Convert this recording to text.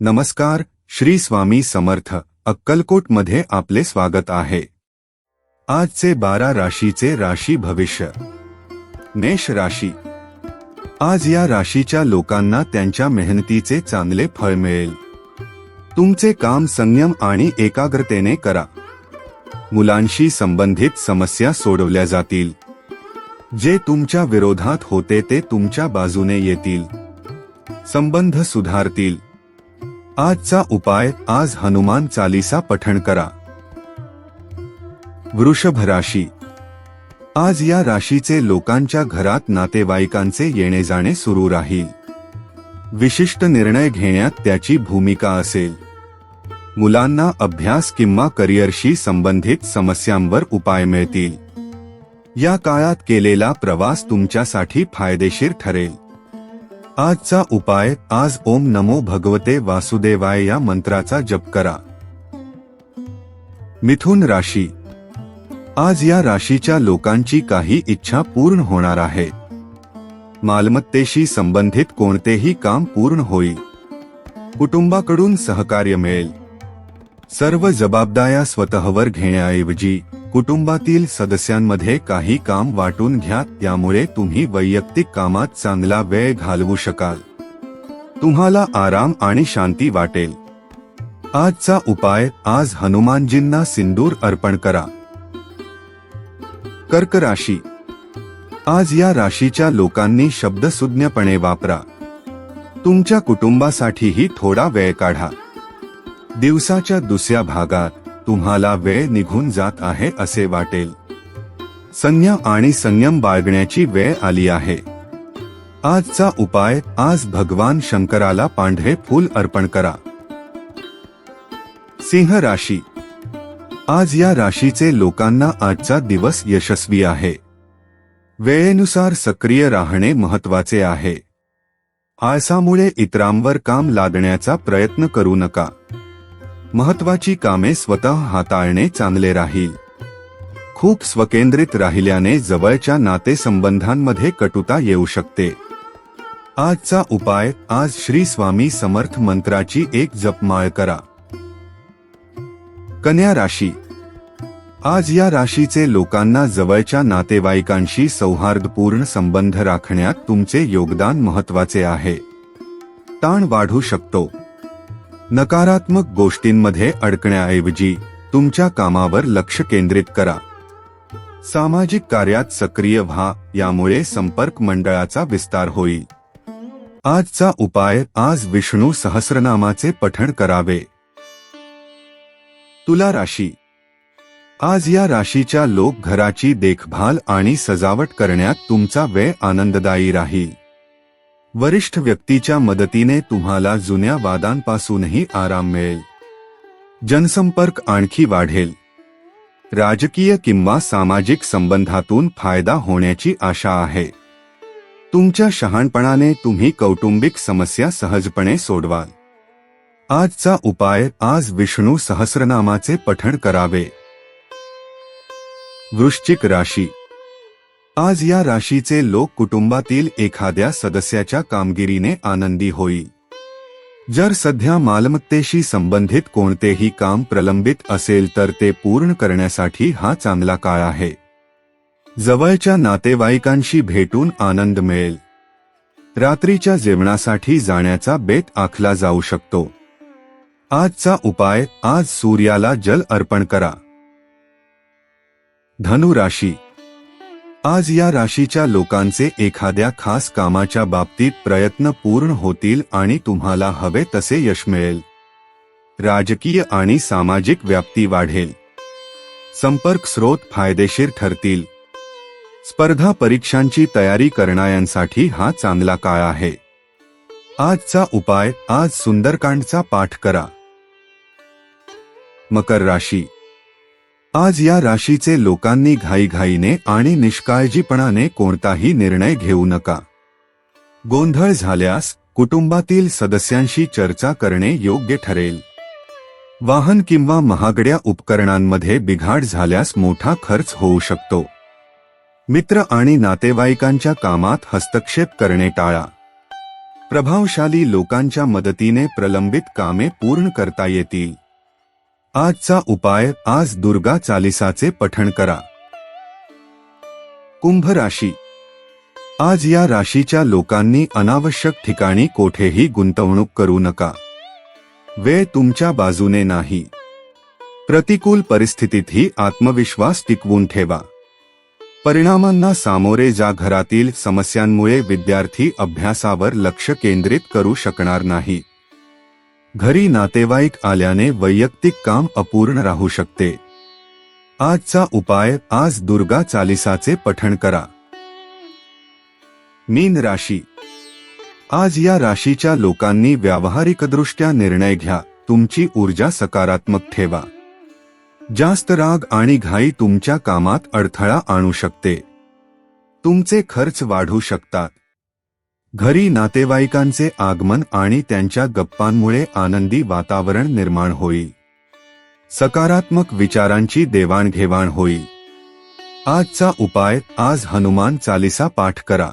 नमस्कार श्री स्वामी समर्थ अक्कलकोटमध्ये आपले स्वागत आहे. आजचे बारा राशीचे राशी भविष्य. मेष राशी. आज या राशीच्या लोकांना त्यांच्या मेहनतीचे चांगले फळ मिळेल. तुमचे काम संयम आणि एकाग्रतेने करा. मुलांशी संबंधित समस्या सोडवल्या जातील. जे तुमच्या विरोधात होते ते तुमच्या बाजूने येतील. संबंध सुधारतील. आजचा उपाय आज हनुमान चालीसा पठण करा. वृषभ राशी. आज या राशीचे लोकांच्या घरात नातेवाईकांचे येणे जाणे सुरू राहील. विशिष्ट निर्णय घेण्यात त्याची भूमिका असेल. मुलांना अभ्यास किंवा करिअरशी संबंधित समस्यांवर उपाय मिळतील. या काळात केलेला प्रवास तुमच्यासाठी फायदेशीर ठरेल. आजचा उपाय आज ओम नमो भगवते वासुदेवाय या मंत्राचा जप करा. मिथुन राशी. आज या राशीच्या लोकांची काही इच्छा पूर्ण होणार आहे. मालमत्तेशी संबंधित कोणतेही काम पूर्ण होईल. कुटुंबाकडून सहकार्य मिळेल. सर्व जबाबदाऱ्या स्वतःवर घेण्याऐवजी कुटुंबातील सदस्यांमध्ये काही काम वाटून घ्या त्यामुळे तुम्ही वैयक्तिक कामात चांगला वेळ घालवू शकाल. तुम्हाला आराम आणि शांती वाटेल. आजचा उपाय आज हनुमानजींना सिंदूर अर्पण करा. कर्क राशी. आज या राशीच्या लोकांनी शब्दसुज्ञपणे वापरा. तुमच्या कुटुंबासाठीही थोडा वेळ काढा. दिवसाच्या दुसऱ्या भागात तुम्हाला वेळ निघून जात आहे असे वाटेल. संयम आणि संयम बाळगण्याची वेळ आली आहे. आजचा उपाय आज भगवान शंकराला पांढरे फूल अर्पण करा. सिंह राशी. आज या राशीचे लोकांना आजचा दिवस यशस्वी आहे. वेळेनुसार सक्रिय राहणे महत्त्वाचे आहे. आळसामुळे इतरांवर काम लादण्याचा प्रयत्न करू नका. महत्वाची कामे स्वतः हाताळणे चांगले राहील. खूप स्वकेंद्रित राहिल्याने जवळच्या नातेसंबंधांमध्ये कटुता येऊ शकते. आजचा उपाय आज श्री स्वामी समर्थ मंत्राची एक जपमाळ करा. कन्या राशी. आज या राशीचे लोकांना जवळच्या नातेवाईकांशी सौहार्दपूर्ण संबंध राखण्यात तुमचे योगदान महत्त्वाचे आहे. ताण वाढू शकतो. नकारात्मक गोष्टींमध्ये अडकण्याऐवजी तुमच्या कामावर लक्ष केंद्रित करा. सामाजिक कार्यात सक्रिय व्हा यामुळे संपर्क मंडळाचा विस्तार होईल. आजचा उपाय आज विष्णू सहस्रनामाचे पठण करावे. तुला राशी. आज या राशीच्या लोक घराची देखभाल आणि सजावट करण्यात तुमचा वेळ आनंददायी राहील. वरिष्ठ व्यक्तीच्या मदतीने तुम्हाला जुन्या वादांपासूनही आराम मिळेल. जनसंपर्क आणखी वाढेल. राजकीय किंवा सामाजिक संबंधातून फायदा होण्याची आशा आहे. तुमच्या शहाणपणाने तुम्ही कौटुंबिक समस्या सहजपणे सोडवाल. आजचा उपाय आज विष्णू सहस्रनामाचे पठण करावे. वृश्चिक राशी आज या राशीचे लोक कुटुंबातील एखाद्या सदस्याच्या कामगिरीने आनंदी होईल जर सध्या मालमत्तेशी संबंधित कोणतेही काम प्रलंबित असेल तर ते पूर्ण करण्यासाठी हा चांगला काळ आहे. जवळच्या नातेवाईकांशी भेटून आनंद मिळेल. रात्रीच्या जेवणासाठी जाण्याचा बेत आखला जाऊ शकतो. आजचा उपाय आज सूर्याला जल अर्पण करा. धनु राशी आज या राशीच्या लोकांचे एखाद्या खास कामाच्या बाबतीत प्रयत्न पूर्ण होतील आणि तुम्हाला हवे तसे यश मिळेल. राजकीय आणि सामाजिक व्याप्ती वाढेल. संपर्क स्रोत फायदेशीर ठरतील. स्पर्धा परीक्षांची तयारी करणाऱ्यांसाठी हा चांगला काळ आहे. आजचा उपाय आज सुंदरकांडचा पाठ करा. मकर राशी आज या राशीचे लोकांनी घाईघाईने आणि निष्काळजीपणाने कोणताही निर्णय घेऊ नका. गोंधळ झाल्यास कुटुंबातील सदस्यांशी चर्चा करणे योग्य ठरेल. वाहन किंवा महागड्या उपकरणांमध्ये बिघाड झाल्यास मोठा खर्च होऊ शकतो. मित्र आणि नातेवाईकांच्या कामात हस्तक्षेप करणे टाळा. प्रभावशाली लोकांच्या मदतीने प्रलंबित कामे पूर्ण करता येतील. आजचा उपाय आज दुर्गा चालिसाचे पठण करा. कुंभ राशी. आज या राशीच्या लोकांनी अनावश्यक ठिकाणी कोठेही गुंतवणूक करू नका. वेळ तुमच्या बाजूने नाही. प्रतिकूल परिस्थितीतही आत्मविश्वास टिकवून ठेवा. परिणामांना सामोरे जा घरातील समस्यांमुळे विद्यार्थी अभ्यासावर लक्ष केंद्रित करू शकणार नाही. घरी नातेवाईक आल्याने वैयक्तिक काम अपूर्ण राहू शकते. आजचा उपाय आज दुर्गा चालिसाचे पठण करा. मीन राशी. आज या राशीच्या लोकांनी व्यावहारिकदृष्ट्या निर्णय घ्या तुमची ऊर्जा सकारात्मक ठेवा. जास्त राग आणि घाई तुमच्या कामात अडथळा आणू शकते. तुमचे खर्च वाढू शकतात. घरी नातेवाईकांचे आगमन आणि त्यांच्या गप्पांमुळे आनंदी वातावरण निर्माण होईल सकारात्मक विचारांची देवाणघेवाण होईल आजचा उपाय आज हनुमान चालिसा पाठ करा.